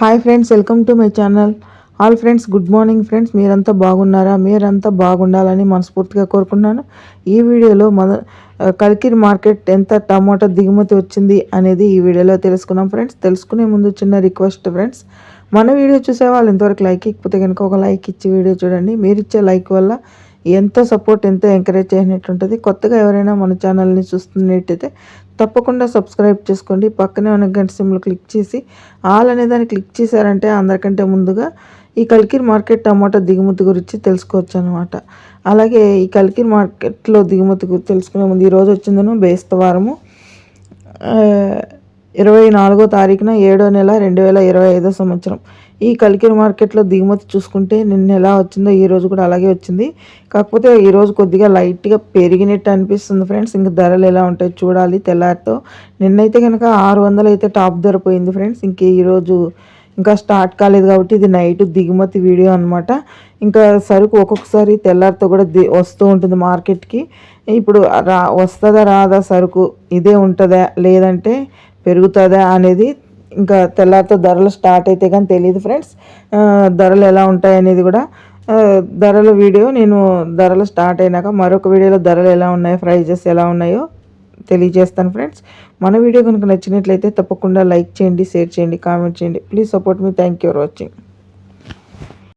Hi friends welcome to my channel. All friends good morning friends. మీరంతా బాగున్నారా? మీరంతా బాగుండాలని మనస్ఫూర్తిగా కోరుకున్నాను ఈ వీడియోలో మన కల్కిర్ మార్కెట్ ఎంత టమాటా దిగుమతి వచ్చింది అనేది ఈ వీడియోలో తెలుసుకున్నాం ఫ్రెండ్స్. తెలుసుకునే ముందు చిన్న రిక్వెస్ట్ ఫ్రెండ్స్. మన వీడియో చూసే వాళ్ళు ఇంతవరకు లైక్ ఇకపోతే కనుక ఒక లైక్ ఇచ్చి వీడియో చూడండి. మీరు ఇచ్చే లైక్ వల్ల ఎంతో సపోర్ట్ ఎంతో ఎంకరేజ్ చేసినట్టు ఉంటుంది కొత్తగా ఎవరైనా మన ఛానల్ని చూస్తున్నట్టయితే తప్పకుండా సబ్స్క్రైబ్ చేసుకోండి. పక్కనే ఉన్న గంట సిమ్లు క్లిక్ చేసి ఆల్ అనే దాన్ని క్లిక్ చేశారంటే అందరికంటే ముందుగా ఈ కలికిరి మార్కెట్ టమాటా దిగుమతి గురించి తెలుసుకోవచ్చు అనమాట అలాగే ఈ కలికిరి మార్కెట్లో దిగుమతి గురించి తెలుసుకునే ముందు ఈరోజు వచ్చిందను బేస్తవారము. ఇరవై నాలుగో తారీఖున ఏడో నెల రెండు వేల ఇరవై ఐదో సంవత్సరం. ఈ కలికిరి మార్కెట్లో దిగుమతి చూసుకుంటే నిన్న ఎలా వచ్చిందో ఈ రోజు కూడా అలాగే వచ్చింది. కాకపోతే ఈరోజు కొద్దిగా లైట్గా పెరిగినట్టు అనిపిస్తుంది ఫ్రెండ్స్. ఇంకా ధరలు ఎలా ఉంటాయి చూడాలి తెల్లారితో. నిన్నైతే కనుక ఆరు వందలు అయితే టాప్ ధర పోయింది ఫ్రెండ్స్. ఇంక ఈరోజు ఇంకా స్టార్ట్ కాలేదు కాబట్టి ఇది నైట్ దిగుమతి వీడియో అనమాట ఇంకా సరుకు ఒక్కొక్కసారి తెల్లారితో కూడా ది వస్తూ ఉంటుంది మార్కెట్కి. ఇప్పుడు రా వస్తుందా రాదా సరుకు ఇదే ఉంటుందా లేదంటే పెరుగుతుందా అనేది ఇంకా తెల్లారితో ధరలు స్టార్ట్ అయితే కానీ తెలియదు ఫ్రెండ్స్. ధరలు ఎలా ఉంటాయి అనేది కూడా ధరల వీడియో నేను ధరలు స్టార్ట్ అయినాక మరొక వీడియోలో ధరలు ఎలా ఉన్నాయో ప్రైజెస్ ఎలా ఉన్నాయో తెలియజేస్తాను ఫ్రెండ్స్. మన వీడియో కనుక నచ్చినట్లయితే తప్పకుండా లైక్ చేయండి షేర్ చేయండి కామెంట్ చేయండి. Please support me. Thank you for watching.